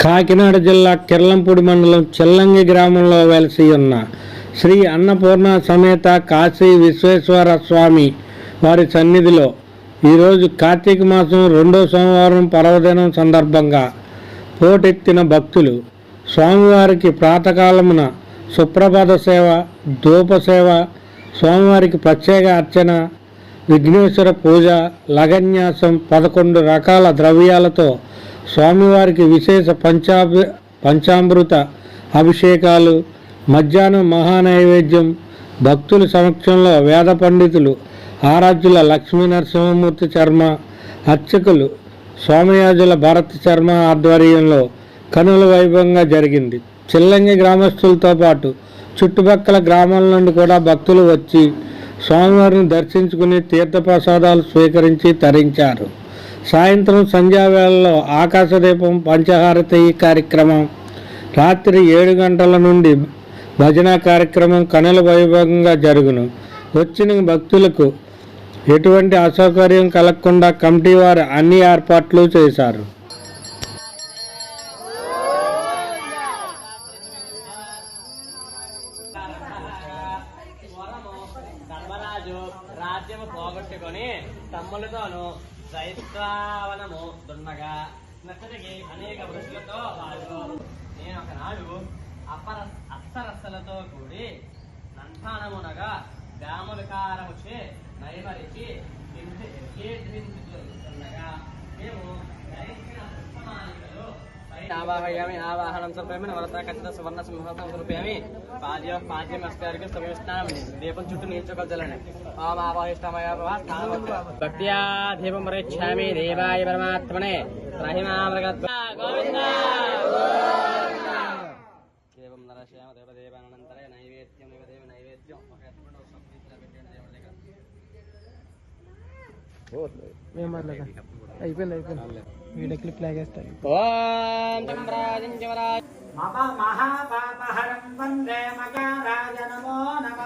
కాకినాడ జిల్లా కిర్లంపూడి మండలం చెల్లంగి గ్రామంలో వెలసి ఉన్న శ్రీ అన్నపూర్ణ సమేత కాశీ విశ్వేశ్వర స్వామి వారి సన్నిధిలో ఈరోజు కార్తీక మాసం రెండో సోమవారం పర్వదినం సందర్భంగా పోటెత్తిన భక్తులు స్వామివారికి ప్రాతకాలమున సుప్రభాత సేవ ధూప సేవ స్వామివారికి ప్రత్యేక అర్చన విఘ్నేశ్వర పూజ లగన్యాసం పదకొండు రకాల ద్రవ్యాలతో స్వామివారికి విశేష పంచాభ పంచామృత అభిషేకాలు మధ్యాహ్నం మహానైవేద్యం భక్తుల సమక్షంలో వేద పండితులు ఆరాధ్యుల లక్ష్మీ నరసింహమూర్తి శర్మ అర్చకులు స్వామియాజుల భరత్ శర్మ ఆధ్వర్యంలో కనుల వైభవంగా జరిగింది. చిల్లంగి గ్రామస్తులతో పాటు చుట్టుపక్కల గ్రామాల నుండి కూడా భక్తులు వచ్చి స్వామివారిని దర్శించుకుని తీర్థప్రసాదాలు స్వీకరించి తరించారు. సాయంత్రం సంధ్యావేళలో ఆకాశదీపం పంచహారతి కార్యక్రమం. రాత్రి ఏడు గంటల నుండి భజన కార్యక్రమం కనుల వైభవంగా జరుగును. వచ్చిన భక్తులకు ఎటువంటి అసౌకర్యం కలగకుండా కమిటీ వారు అన్ని ఏర్పాట్లు చేశారు. రాజ్యము పోగొట్టుకొని తమ్ములతోనూ దైత్రావనము దున్నగా నచ్చటికి అనేక వృషులతో వాడు నేను ఒకనాడు అపర అప్సరస్సులతో కూడి నంఠానమునగా వ్యాములకారముచే నైమరిచి మేము ధరించిన ఆవాహయామి ఆవాహనం సమర్పయామి నవరత ఖచ్చిత సువర్ణ సింహాసనం సమర్పయామి. పాద్య పాద్యం అస్కారికి సమయస్నానం దీపం చుట్టూ నిల్చోగలజలని ఓం ఆవాహిష్టమయ భక్త్యా దీపం పరిచ్ఛామి దేవాయ పరమాత్మనే. రహిమామృగత్వ గోవింద! దేవం నరశ్యామ దేవదేవానంతరే. నైవేద్యం దేవదేవ నైవేద్యం. ఒక ఎత్తుకుంటూ పెట్టండి దేవుడి దగ్గర అయిపోయింది అయిపోయింది. వీడియో క్లిప్ లాగేస్తాను మమ మహాపాపహరం వందే మకారాజ నమో నమ.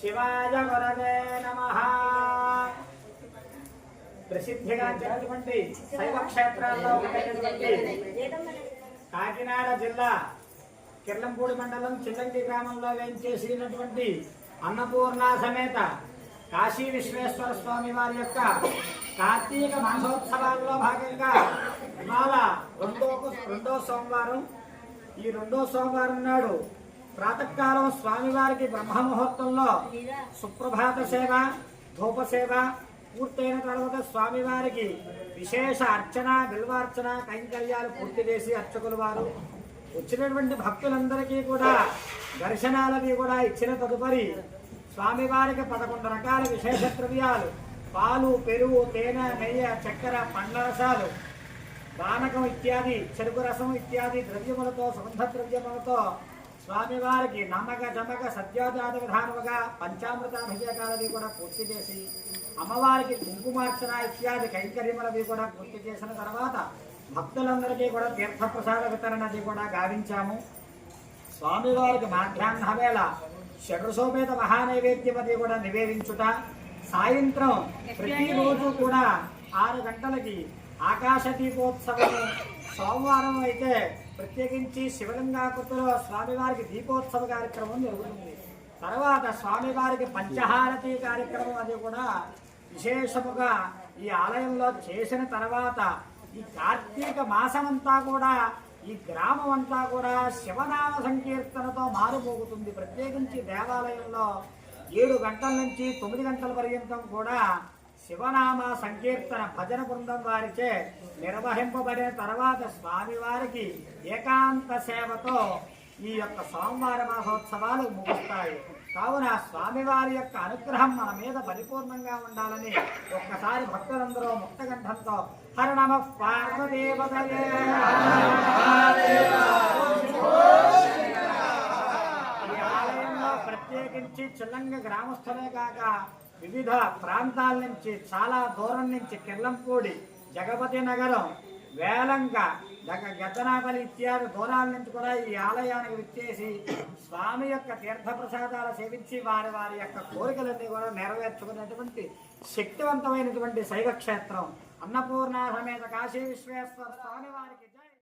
శివాయ గురవే నమ. ప్రసిద్ధిగా చెందినటువంటి శైవ క్షేత్రాల్లో ఒకటైనటువంటి కాకినాడ జిల్లా కిర్లంపూడి మండలం చిల్లంగి గ్రామంలో వేంచేసినటువంటి అన్నపూర్ణ సమేత కాశీ విశ్వేశ్వర స్వామి వారి యొక్క కార్తీక మాసోత్సవాల్లో భాగంగా ఇవాళ రెండో రెండో సోమవారం. ఈ రెండో సోమవారం నాడు ప్రాతకాలం స్వామివారికి బ్రహ్మ ముహూర్తంలో సుప్రభాత సేవ ధూప సేవ పూర్తయిన తర్వాత స్వామివారికి విశేష అర్చన బిల్వార్చన కైంకర్యాలు పూర్తి చేసి అర్చకులు వారు. వచ్చినటువంటి భక్తులందరికీ కూడా దర్శనాలవి కూడా ఇచ్చిన తదుపరి స్వామివారికి పదకొండు రకాల విశేష ద్రవ్యాలు. పాలు పెరుగు తేనె నెయ్యి చక్కెర పండ్ల రసాలు. పానకం ఇత్యాది చెరుకు రసం ఇత్యాది ద్రవ్యములతో సుగంధ ద్రవ్యములతో స్వామివారికి నమ్మక జమక సత్యోజాత విధానముగా పంచామృతాభిషేకాలవి కూడా పూర్తి చేసి అమ్మవారికి కుంకుమార్చన ఇత్యాది కైంకర్యములవి కూడా పూర్తి చేసిన తర్వాత భక్తులందరికీ కూడా తీర్థప్రసాద వితరణది కూడా గావించాము. స్వామివారికి మాధ్యాహ్న వేళ షడ్రసోపేత మహానైవేద్యం అది కూడా నివేదించుట సాయంత్రం ప్రతిరోజు కూడా ఆరు గంటలకి ఆకాశ దీపోత్సవము సోమవారం అయితే ప్రత్యేకించి శివలింగాకృతిలో స్వామివారికి దీపోత్సవ కార్యక్రమం జరుగుతుంది. తర్వాత స్వామివారికి పంచహారతి కార్యక్రమం అది కూడా విశేషముగా ఈ ఆలయంలో చేసిన తర్వాత ఈ కార్తీక మాసమంతా కూడా ఈ గ్రామం అంతా కూడా శివనామ సంకీర్తనతో మారుమోగుతుంది. ప్రత్యేకించి దేవాలయంలో ఏడు గంటల నుంచి తొమ్మిది గంటల పర్యంతం కూడా శివనామ సంకీర్తన భజన బృందం వారిచే నిర్వహింపబడిన తర్వాత స్వామివారికి ఏకాంత సేవతో ఈ యొక్క సోమవార మహోత్సవాలు ముగుస్తాయి. కావున స్వామివారి యొక్క అనుగ్రహం మన మీద పరిపూర్ణంగా ఉండాలని ఒక్కసారి భక్తులందరూ ముక్తగంధంతో హర నమ ఆలయంలో ప్రత్యేకించి చిల్లంగ గ్రామస్థులే కాక వివిధ ప్రాంతాల నుంచి చాలా దూరం నుంచి కిర్లంపూడి జగపతి నగరం వేలంక గగ ఇత్యాది దూరాల నుంచి కూడా ఈ ఆలయానికి విచ్చేసి స్వామి యొక్క తీర్థ ప్రసాదాలు సేవించి వారి వారి యొక్క కోరికలన్నీ కూడా నెరవేర్చుకునేటువంటి శక్తివంతమైనటువంటి శైవ క్షేత్రం అన్నపూర్ణ సమేత కాశీ విశ్వేశ్వర స్వామి వారికి